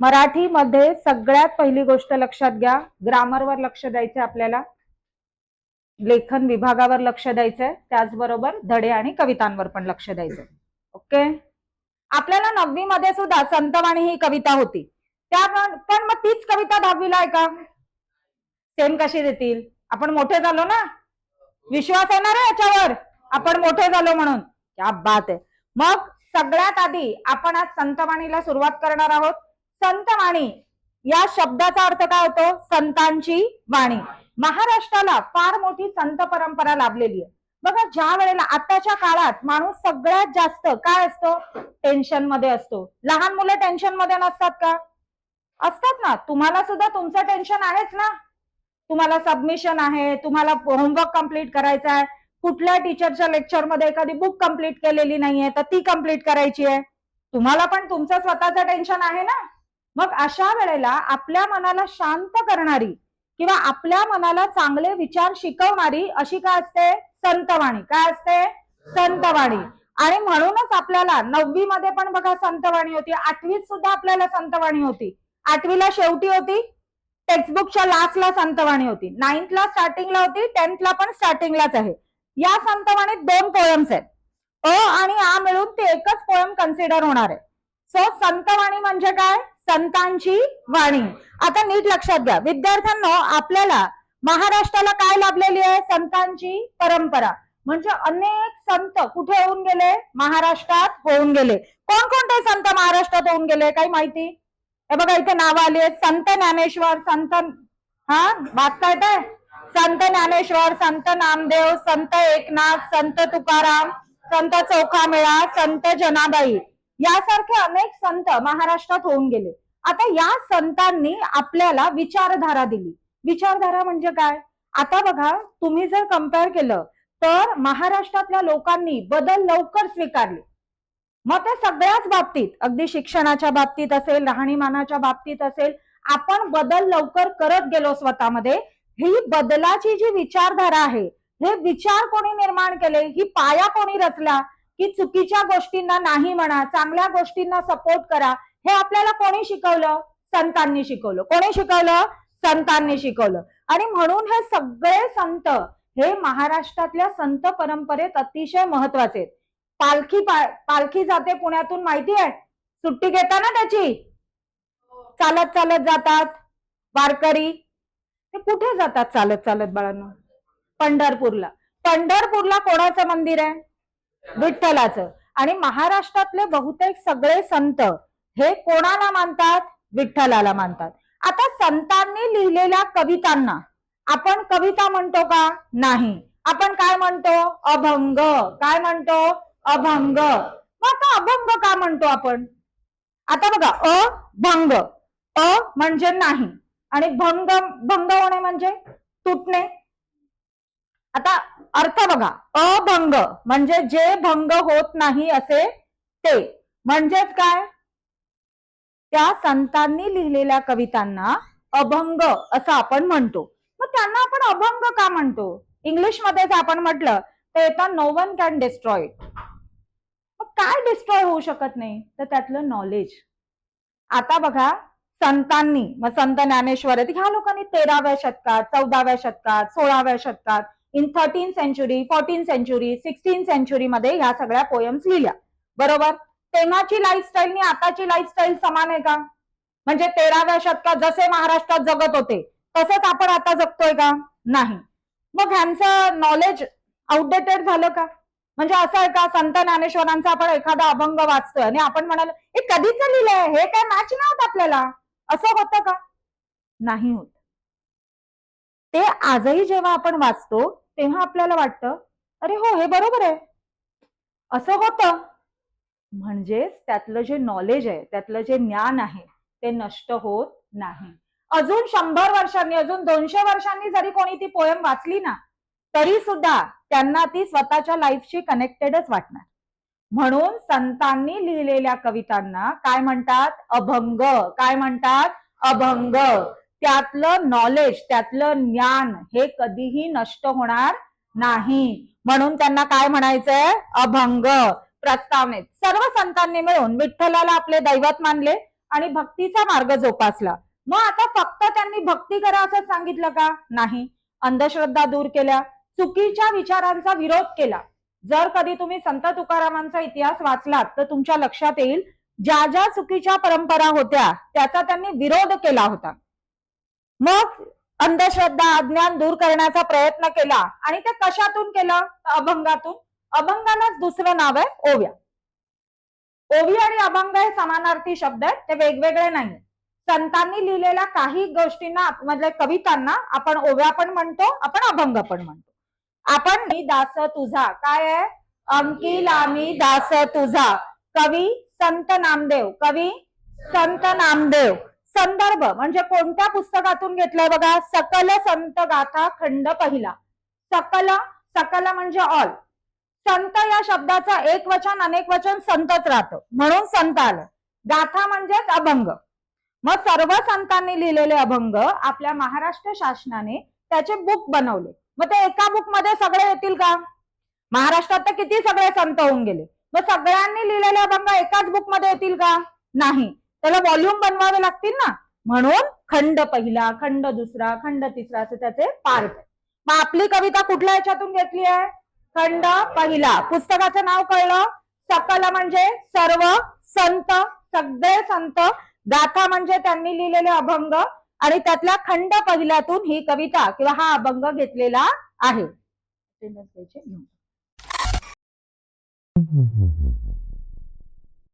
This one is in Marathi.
मराठीमध्ये सगळ्यात पहिली गोष्ट लक्षात घ्या. ग्रामरवर लक्ष द्यायचं आपल्याला. लेखन विभागावर लक्ष द्यायचंय. त्याचबरोबर धडे आणि कवितांवर पण लक्ष द्यायचंय. ओके? आपल्याला नववी मध्ये सुद्धा संतवाणी ही कविता होती. त्या पण मग तीच कविता दहावीला आहे का? सेम कशी देतील? आपण मोठे झालो ना? विश्वास आहे याच्यावर? आपण मोठे झालो म्हणून. क्या बात आहे. मग सगळ्यात आधी आपण आज संतवाणीला सुरुवात करणार आहोत. संतवाणी या शब्दाचा अर्थ काय होतो? संतांची वाणी. महाराष्ट्राला फार मोठी संत परंपरा लाभलेली आहे. बघा ज्या वेळेला आताच्या काळात माणूस सगळ्यात जास्त काय असतो? टेन्शनमध्ये असतो. लहान मुलं टेन्शनमध्ये नसतात का? असतात ना. तुम्हाला सुद्धा तुमचं टेन्शन आहेच ना. तुम्हाला सबमिशन आहे तुम्हाला होमवर्क कंप्लीट करायचा आहे. कुठल्या टीचरच्या लेक्चरमध्ये एखादी बुक कंप्लीट केलेली नाहीये तर ती कंप्लीट करायची आहे. तुम्हाला पण तुमचं स्वतःचं टेन्शन आहे ना. मग अशा वेळेला आपल्या मनाला शांत करणारी किंवा आपल्या मनाला चांगले विचार शिकवणारी अशी काय असते? संतवाणी. काय असते? संतवाणी. आणि म्हणूनच आपल्याला नववी मध्ये पण बघा संतवाणी होती. आठवीत सुद्धा आपल्याला संतवाणी होती. आठवीला शेवटी होती. टेक्स्टबुकच्या लास्टला संतवाणी होती. नाईन्थला स्टार्टिंगला होती. टेन्थला पण स्टार्टिंगलाच आहे. या संतवाणीत दोन पोयम्स आहेत. अ आणि आ मिळून ते एकच पोयम कन्सिडर होणार आहे. सो संतवाणी म्हणजे काय? संतांची वाणी. आता नीट लक्षात घ्या. विद्यार्थ्यांना आपल्याला महाराष्ट्राला काय लाभलेली आहे? संतांची परंपरा. म्हणजे अनेक संत कुठे होऊन गेले? महाराष्ट्रात होऊन गेले. कोणकोणते संत महाराष्ट्रात होऊन गेले? काही माहिती? हे बघा इथे नाव आली आहेत संत ज्ञानेश्वर संत हा वाचता येत संत ज्ञानेश्वर संत नामदेव संत एकनाथ संत तुकाराम संत चौखामेळा संत जनाबाई. यासारखे अनेक संत महाराष्ट्रात होऊन गेले. आता या संतांनी आपल्याला विचारधारा दिली. विचारधारा म्हणजे काय? आता बघा तुम्ही जर कंपेअर केलं तर महाराष्ट्रातल्या लोकांनी बदल लवकर स्वीकारले. मग ते सगळ्याच बाबतीत अगदी शिक्षणाच्या बाबतीत असेल राहणीमानाच्या बाबतीत असेल आपण बदल लवकर करत गेलो स्वतःमध्ये ही बदलाची जी विचारधारा आहे हे विचार कोणी निर्माण केले? ही पाया कोणी रचला की चुकीच्या गोष्टींना नाही म्हणा चांगल्या गोष्टींना सपोर्ट करा. हे आपल्याला कोणी शिकवलं? संतांनी शिकवलं. कोणी शिकवलं? संतांनी शिकवलं. आणि म्हणून हे सगळे संत हे महाराष्ट्रातल्या संत परंपरेत अतिशय महत्त्वाचे आहेत. पालखी पा- पालखी जाते पुण्यातून माहिती आहे? सुट्टी घेता ना त्याची? चालत चालत जातात. वारकरी. ते कुठे जातात चालत चालत बाळांना? पंढरपूरला. पंढरपूरला कोणाचं मंदिर आहे? विठ्ठलाचं. आणि महाराष्ट्रातले बहुतेक सगळे संत हे कोणाला मानतात? विठ्ठलाला मानतात. आता संतांनी लिहिलेल्या कवितांना आपण कविता म्हणतो का? नाही. आपण काय म्हणतो? अभंग. काय म्हणतो? अभंग. मग आता अभंग का म्हणतो आपण? आता बघा अभंग अ म्हणजे नाही. आणि भंग भंग होणे म्हणजे तुटणे. आता अर्थ बघा अभंग म्हणजे जे भंग होत नाही असे ते. म्हणजेच काय? त्या संतांनी लिहिलेल्या कवितांना अभंग असं आपण म्हणतो. मग त्यांना आपण अभंग का म्हणतो? इंग्लिशमध्ये आपण म्हटलं तर येतं नो वन कॅन डिस्ट्रॉय मग काय डिस्ट्रॉय होऊ शकत नाही? तर त्यातलं नॉलेज आता बघा संतांनी मग संत ज्ञानेश्वर आहेत ह्या लोकांनी तेराव्या शतकात चौदाव्या शतकात सोळाव्या शतकात in thirteen century fourteen century sixteen century मध्ये ह्या सगळ्या पोयम्स लिहिल्या. बरोबर? तेव्हाची लाईफस्टाईल आणि आताची लाईफस्टाईल समान आहे का? म्हणजे तेराव्या शतकात जसे महाराष्ट्रात जगत होते तसंच आपण आता जगतोय का? नाही. मग ह्यांचं नॉलेज आउटडेटेड झालं का? म्हणजे असं आहे का? संत ज्ञानेश्वरांचा आपण एखादा अभंग वाचतोय आणि आपण म्हणाल हे कधीच लिहिलंय? हे काय मॅच नव्हतं आपल्याला. असं होतं का? नाही होत. ते आजही जेव्हा आपण वाचतो तेव्हा आपल्याला वाटतं अरे हो हे बरोबर आहे. असं होतं. म्हणजेच त्यातलं जे नॉलेज आहे त्यातलं जे ज्ञान आहे ते नष्ट होत नाही. अजून शंभर वर्षांनी अजून दोनशे वर्षांनी जरी कोणी ती पोयम वाचली ना तरी सुद्धा त्यांना ती स्वतःच्या लाईफशी कनेक्टेडच वाटणार. म्हणून संतांनी लिहिलेल्या कवितांना काय म्हणतात? अभंग. काय म्हणतात? अभंग. त्यातलं नॉलेज त्यातलं ज्ञान हे कधीही नष्ट होणार नाही. म्हणून त्यांना काय म्हणायचंय? अभंग प्रस्तावनेत सर्व संतांनी मिळून विठ्ठलाला आपले दैवत मानले आणि भक्तीचा मार्ग जोपासला. मग आता फक्त त्यांनी भक्ती करा असं सांगितलं का? नाही. अंधश्रद्धा दूर केल्या. चुकीच्या विचारांचा विरोध केला. जर कधी तुम्ही संत तुकारामांचा इतिहास वाचलात तर तुमच्या लक्षात येईल ज्या ज्या चुकीच्या परंपरा होत्या त्याचा त्यांनी विरोध केला होता. मग अंधश्रद्धा अज्ञान दूर करण्याचा प्रयत्न केला आणि ते कशातून केलं? अभंगातून. अभंगालाच दुसरं नाव आहे ओव्या. ओवी आणि अभंग हे समानार्थी शब्द आहेत ते वेगवेगळे नाही संतांनी लिहिलेल्या काही गोष्टींना म्हणजे कवितांना आपण ओव्या पण म्हणतो आपण अभंग पण म्हणतो. आपण मी दास तुझा काय आहे? अंकिला मी दास तुझा. कवी संत नामदेव कवी संत नामदेव. संदर्भ म्हणजे कोणत्या पुस्तकातून घेतलाय बघा? सकल संत गाथा खंड पहिला. सकल सकल म्हणजे ऑल संत या शब्दाचा एक वचन अनेक वचन संतच राहतं. म्हणून संत आलं. गाथा म्हणजेच अभंग. मग सर्व संतांनी लिहिलेले अभंग आपल्या महाराष्ट्र शासनाने त्याचे बुक बनवले. मग ते एका बुकमध्ये सगळे येतील का? महाराष्ट्रात तर किती सगळे संत होऊन गेले. मग सगळ्यांनी लिहिलेले अभंग एकाच बुकमध्ये येतील का? नाही. त्याला व्हॉल्यूम बनवावे लागतील ना? म्हणून खंड पहिला खंड दुसरा खंड तिसरा असे त्याचे पार्ट मग आपली कविता कुठल्या ह्याच्यातून घेतली आहे? खंड पहिला. पुस्तकाचं नाव कळलं? सकल म्हणजे सर्व संत सगळे संत. गाथा म्हणजे त्यांनी लिहिलेले अभंग. आणि त्यातल्या खंड पहिल्यातून ही कविता किंवा हा अभंग घेतलेला आहे. Mm-hmm.